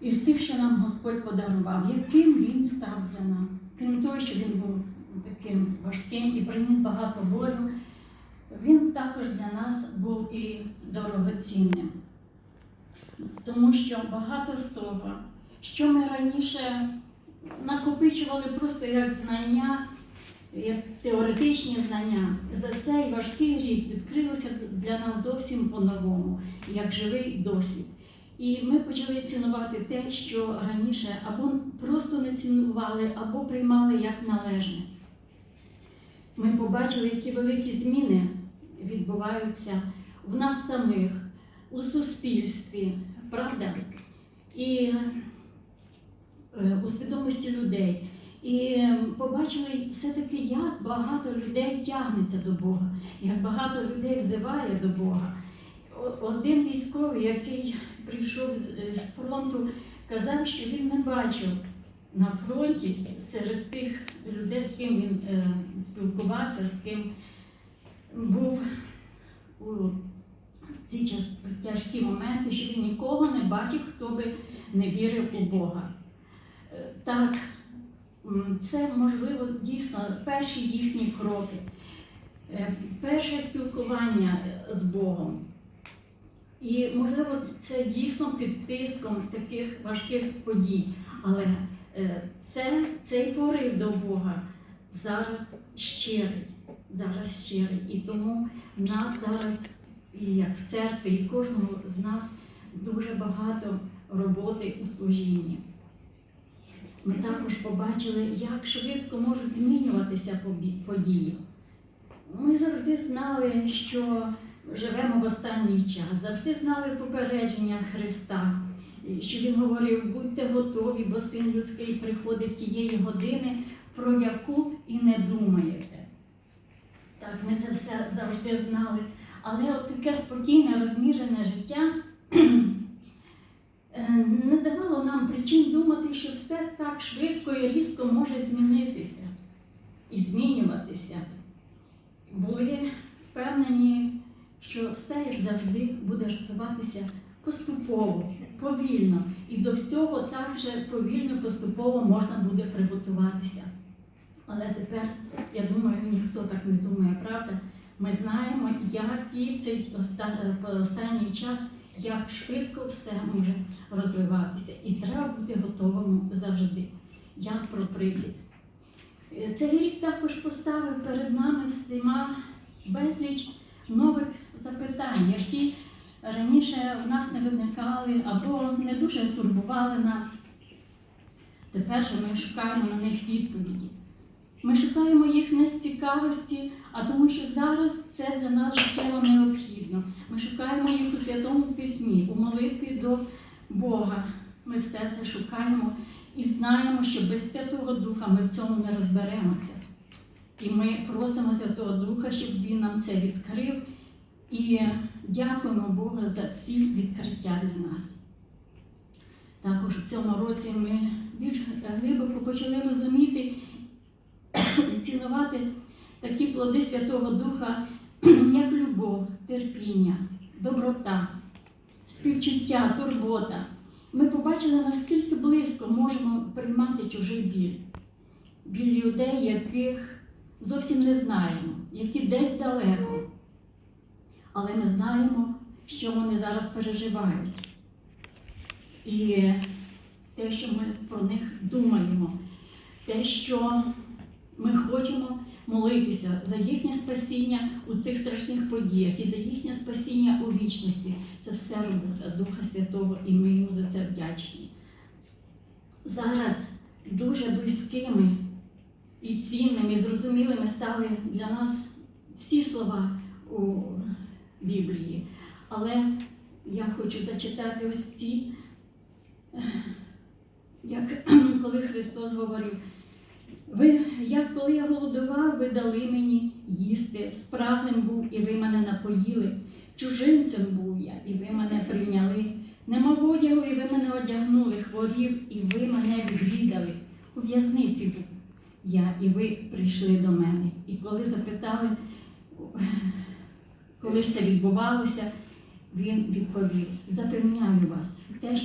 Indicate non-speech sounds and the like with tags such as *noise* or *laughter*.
із тих, що нам Господь подарував, яким він став для нас. Крім того, що він був таким важким і приніс багато болю, він також для нас був і дорогоцінним. Тому що багато з того, що ми раніше накопичували просто як знання, як теоретичні знання, за цей важкий рік відкрилося для нас зовсім по-новому, як живий досвід. І ми почали цінувати те, що раніше або просто не цінували, або приймали як належне. Ми побачили, які великі зміни відбуваються в нас самих, у суспільстві, правда? І е, у свідомості людей. І побачили все-таки, як багато людей тягнеться до Бога, як багато людей взиває до Бога. Один військовий, який прийшов з- з фронту, казав, що він не бачив на фронті серед тих людей, з ким він е, спілкувався, з ким був у ці тяжкі моменти, що він нікого не бачив, хто би не вірив у Бога. Е, Так, це можливо дійсно перші їхні кроки, Е, перше спілкування е, з Богом. І можливо, це дійсно під тиском таких важких подій. Але е, це, цей порив до Бога зараз щирий, зараз щирий. І тому в нас зараз, і як в церкві, і кожного з нас дуже багато роботи у служінні. Ми також побачили, як швидко можуть змінюватися події. Ми завжди знали, що живемо в останній час, завжди знали попередження Христа, що Він говорив, будьте готові, бо син людський приходить тієї години, про яку і не думаєте. Так, ми це все завжди знали. Але от таке спокійне, розмірене життя *clears throat* е, не давало нам причин думати, що все так швидко і різко може змінитися і змінюватися. Були впевнені, що все, як завжди, буде розвиватися поступово, повільно. І до всього так же повільно, поступово можна буде приготуватися. Але тепер, я думаю, ніхто так не думає, правда? Ми знаємо, як і цей е, останній час, як швидко все може розвиватися. І треба бути готовим завжди. Я про прихід. Е, Цей рік також поставив перед нами всіма безліч нових запитань, які раніше в нас не виникали або не дуже турбували нас. Тепер же ми шукаємо на них відповіді. Ми шукаємо їх не з цікавості, а тому, що зараз це для нас життєво необхідно. Ми шукаємо їх у Святому Письмі, у молитві до Бога. Ми все це шукаємо і знаємо, що без Святого Духа ми в цьому не розберемося. І ми просимо Святого Духа, щоб Він нам це відкрив. І дякуємо Богу за ці відкриття для нас. Також у цьому році ми більш глибоко почали розуміти *coughs* цінувати такі плоди Святого Духа, *clears throat* як любов, терпіння, доброта, співчуття, турбота. Ми побачили, наскільки близько можемо приймати чужий біль. Біль людей, яких зовсім не знаємо, які десь далеко. Але ми знаємо, що вони зараз переживають. І те, що ми про них думаємо, те, що ми хочемо молитися за їхнє спасіння у цих страшних подіях і за їхнє спасіння у вічності. Це все робота Духа Святого, і ми йому за це вдячні. Зараз дуже близькими і цінними, і зрозумілими стали для нас всі слова у Біблії. Але я хочу зачитати ось ці, як *clears throat* коли Христос говорив. Ви, як коли я голодував, ви дали мені їсти, спраглим був, і ви мене напоїли, чужинцем був я, і ви мене прийняли. Не мав одягу, і ви мене одягнули, хворів, і ви мене відвідали. У в'язниці був я, і ви прийшли до мене. І коли запитали, коли ж це відбувалося, він відповів: запевняю вас, те, що